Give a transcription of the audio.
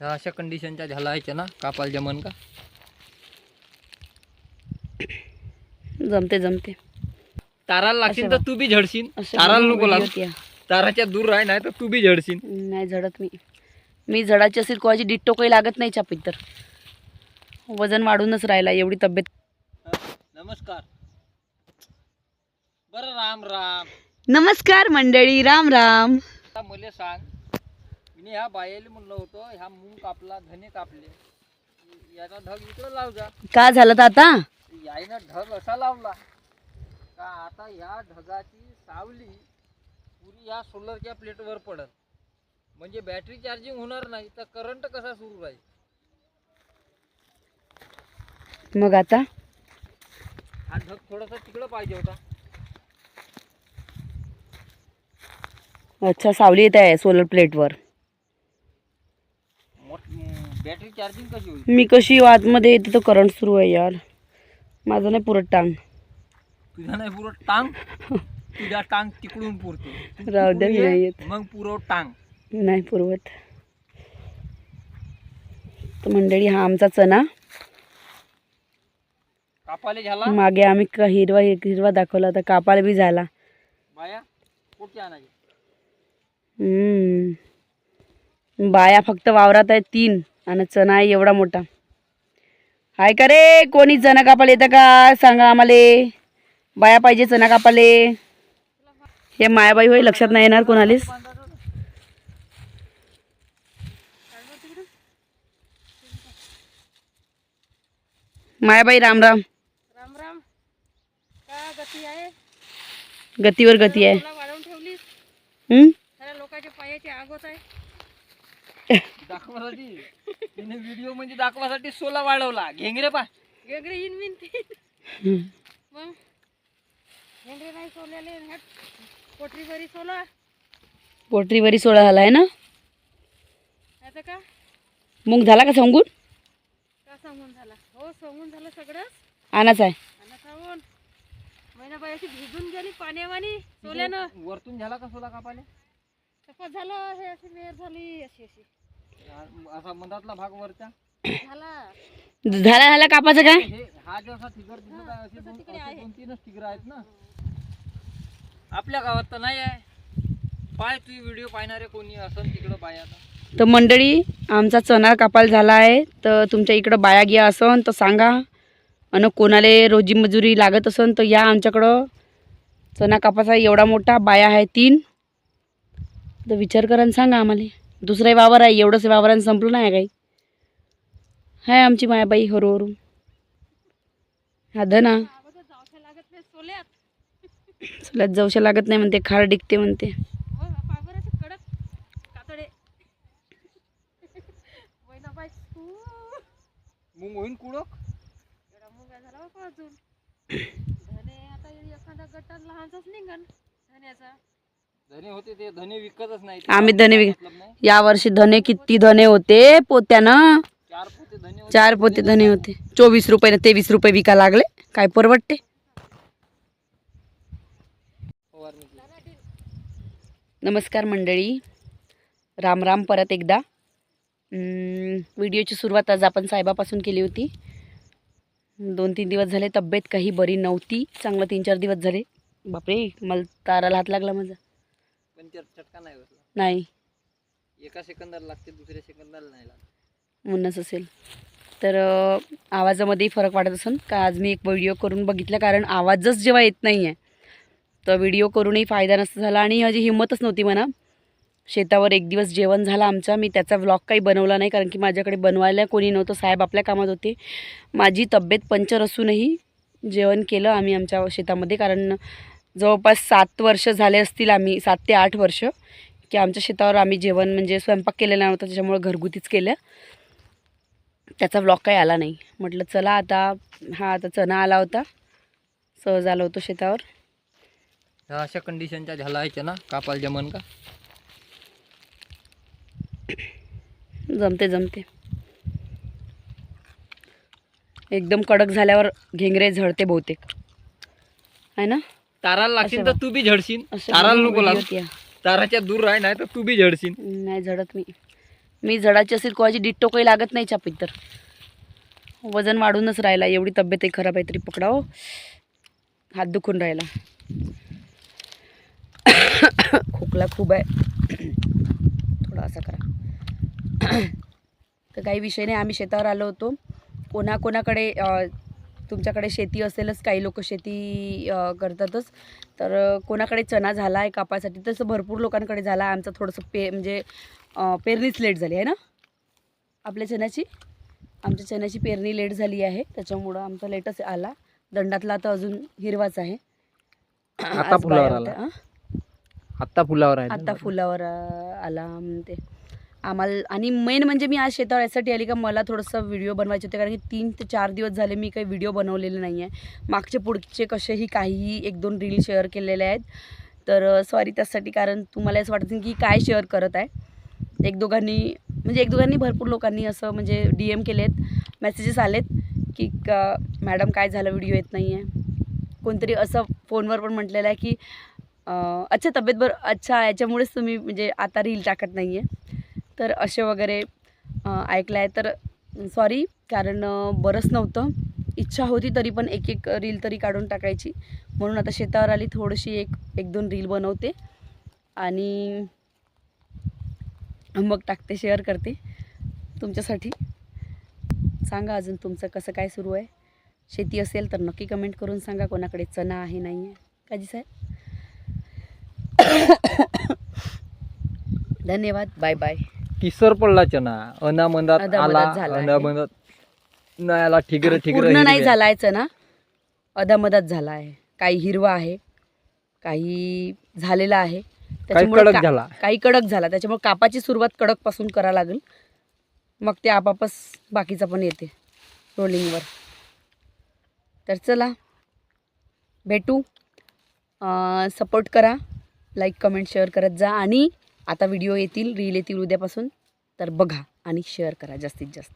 ह्या अशा कंडिशनच्या झाला आहे ना कापाल जमन का? जमते जमते. ताराला लागशील तर तू बी झडशील असे ताराला नको लाग. ताराच्या दूर राह नाही तर तू बी झडशील नाही झडत मी. मी झडाची असेल कोणाची डिट्टो काही लागत नाही चापीत तर. वजन वाढूनच राहिला एवढी तब्येत. नमस्कार. बरं राम राम. नमस्कार मंडळी राम राम. आता मला सांग. मी ह्या बायाला म्हणलं होतं ह्या मूग कापला धने कापले. याचा ढग इकडं लाव जा. का झालं तर आता? यायनं ढग असा लावला का आता या ढगाची सावली पुरी या सोलरच्या प्लेटवर पडत म्हणजे बॅटरी चार्जिंग होणार नाही तर करंट कसा सुरू राहील? मग आता? हा ढग थोडासा तिकडं पाहिजे होता. अच्छा सावली येत आहे सोलर प्लेटवर. बॅटरी चार्जिंग कशी होईल? मी कशी आतमध्ये येते तर करंट सुरू आहे यार. माझं नाही पुरत टांग तुझा नाही पुरं टांग तुझा टांग तिकडून पुरतो. राहू द्या, मी नाही येत. मग पुरव टांग नाही पुरवत. तर मंडळी हा आमचा चना कापाले झाला? मागे आम्ही का हिरवा हिरवा दाखवला होता. कापाला बी झाला. बाया कुठे आणायचे? हम्म. बाया फक्त वावरात आहे तीन. आणि चना आहे एवढा मोठा. हाय का रे? कोणी चना कापाला येतं का? सांगा आम्हाला. बाया पाहिजे चना कापाले हे मायाबाई होय लक्षात नाही येणार कोणालीच. मायाबाई राम राम. राम राम. का गती आहे? गतीवर गती आहे. लोकांच्या पायाची आगोत आहे. दाखवासाठी. तिने व्हिडिओ म्हणजे दाखवासाठी सोला वाढवला. घेंगरे पा. वेगळे इन बिन ते. मग? हेंद्रे नाही सोल्याले ह्यात पोटरी बरी सोला. पोटरीवरी सोळा झाला आहे ना? आता का? मग झाला का सांगून? का सांगून झाला? हो सांगून झालं सगळंच. आणाच आहे. आणि सांगून महिनाबाई अशी भिजून गेली पाण्यावानी सोल्यानं. वरतून झाला का सोला कापाले सफा झालं हे अशी मेर झाली अशी अशी. असा मधातला भाग वरचा झाला. झाला झाला कापाचं काय हे हा जो असा दिसत आहे असे दोन असे. दोन तीनच आहेत ना. आपल्या गावात तर नाही आहे. पाय तू व्हिडिओ पाहणारे कोणी असं तिकडं पाय आता. तर मंडळी आमचा चणा कापाल झाला आहे. तर तुमच्या इकडं बाया गिया असन तर सांगा. आणि कोणाला रोजी मजुरी लागत असन तर या आमच्याकडं. चणा कापाचा एवढा मोठा बाया आहे तीन. तर विचार करा आणि सांगा आम्हाला. दुसराही वावर आहे एवढंच वावरानं संपलं नाही काही. आहे आमची मायाबाई हरू हा धना सोल्यात जाऊशा लागत नाही म्हणते खार डिकते म्हणते. मग होईन कुडक मुंगा झाला बापा अजून. धने आता एखादा लहानचाच निघन. धन्याचा. आम्ही धने नाही? यावर्षी धने किती धने होते पोत्यानं? चार पोते धने होते चार पोते धने होते. चोवीस रुपये ना तेवीस रुपये विका लागले. काय परवडते. नमस्कार मंडळी. राम राम परत एकदा. व्हिडिओची सुरुवात आज आपण साहेबापासून केली होती. दोन तीन दिवस झाले तब्येत काही बरी नव्हती. चांगलं तीन चार दिवस झाले. बापरे मला ताराला हात लागला माझा. पण त्यात चटका नाही बसला. नाही. एका सेकंदाला लागते दुसऱ्या सेकंदाला नाही लागत. म्हणूनच असेल. तर अ, आवाजामध्येही फरक वाटत असेल. का आज मी एक व्हिडिओ करून बघितला कारण आवाजच जेव्हा येत नाही आहे तर व्हिडिओ करूनही फायदा नसता झाला आणि माझी हिंमतच नव्हती म्हणा. शेतावर एक दिवस जेवण झाला आमचा. मी त्याचा व्लॉग काही बनवला नाही कारण की माझ्याकडे बनवायला कोणी नव्हतं. साहेब आपल्या कामात होते. माझी तब्येत पंचर असूनही जेवण केलं आम्ही आमच्या शेतामध्ये कारण जवळपास सात वर्ष झाले असतील आम्ही सात ते आठ वर्ष की आमच्या शेतावर आम्ही जेवण म्हणजे स्वयंपाक केलेला नव्हता त्याच्यामुळे घरगुतीच केलं. त्याचा व्लॉग काही आला नाही. म्हटलं चला आता हा आता चणा आला होता सहज आलो होतो शेतावर. ह्या अशा कंडिशनच्या झाला आहे ना कापाल जमन का? जमते जमते. एकदम कडक झाल्यावर घेंगरे झडते बहुतेक. आहे ना? ताराला लागशील तर तू बी झडशील. ताराला नको लाग. ताराच्या दूर राह नाही तर तू बी झडशील. नाही झडत मी. मी जडाची असेल कोणाची डिट्टो काही लागत नाही चापीत तर. वजन वाढूनच राहिला एवढी तब्येतही खराब आहे तरी पकडा हो हात दुखून राहिला. खोकला खूप आहे. थोडा असा करा. तर काही विषय नाही आम्ही शेतावर आलो होतो. कोणाकोणाकडे तुमच्याकडे शेती असेलच काही लोक शेती करतातच. तर कोणाकडे चणा झाला आहे कापासाठी तसं भरपूर लोकांकडे झाला. आमचं थोडंसं पे म्हणजे पेरणीच लेट झाली आहे ना? आपल्या चण्याची? आमच्या चण्याची पेरणी लेट झाली आहे. त्याच्यामुळं आमचा लेटच आला. दंडातला तर अजून हिरवाच आहे. आता फुलावर आला. आत्ता फुलावर आत्ता फुलावर आला म्हणते. आम्हाला आणि मेन म्हणजे मी आज शेतावर यासाठी आली का मला थोडंसं व्हिडिओ बनवायचे होते कारण की तीन ते चार दिवस झाले मी काही व्हिडिओ बनवलेले नाही आहे मागचे पुढचे कसेही काहीही एक दोन रील शेअर केलेले आहेत. तर सॉरी त्यासाठी कारण तुम्हाला असं वाटतं की काय शेअर करत आहे. एक दोघांनी म्हणजे एक दोघांनी भरपूर लोकांनी असं म्हणजे डी एम केलेत मेसेजेस आलेत की का मॅडम काय झालं? व्हिडिओ येत नाही आहे कोणतरी असं फोनवर पण म्हटलेलं आहे की अच्छा तब्येत बरं अच्छा याच्यामुळेच तुम्ही म्हणजे आता रील टाकत नाही आहे तर असे वगैरे ऐकलं आहे तर सॉरी कारण बरंच नव्हतं. इच्छा होती तरी पण एक एक रील तरी काढून टाकायची. म्हणून आता शेतावर आली थोडीशी एक एक दोन रील बनवते. आणि मग टाकते शेअर करते तुमच्यासाठी. सांगा अजून तुमचं कसं काय सुरू आहे. शेती असेल तर नक्की कमेंट करून सांगा. कोणाकडे चणा आहे नाही आहे. काजी साहेब. धन्यवाद. बाय बाय किसर पडला चना. अनामंदात आला झाला. अनामंदात नाही आला ठिगर ठिगर पूर्ण नाही हिरवे. झाला आहे चणा अदामदात झाला आहे काही हिरवा आहे काही झालेला आहे. कडक का- झाला. काही कडक झाला. त्याच्यामुळे कापाची सुरुवात कडकपासून करा लागेल. मग ते आपापच बाकीचा पण येते रोलिंगवर तर चला भेटू. सपोर्ट करा. लाईक कमेंट शेअर करत जा. आणि आता व्हिडिओ येतील रील येतील उद्यापासून तर बघा आणि शेअर करा जास्तीत जास्त.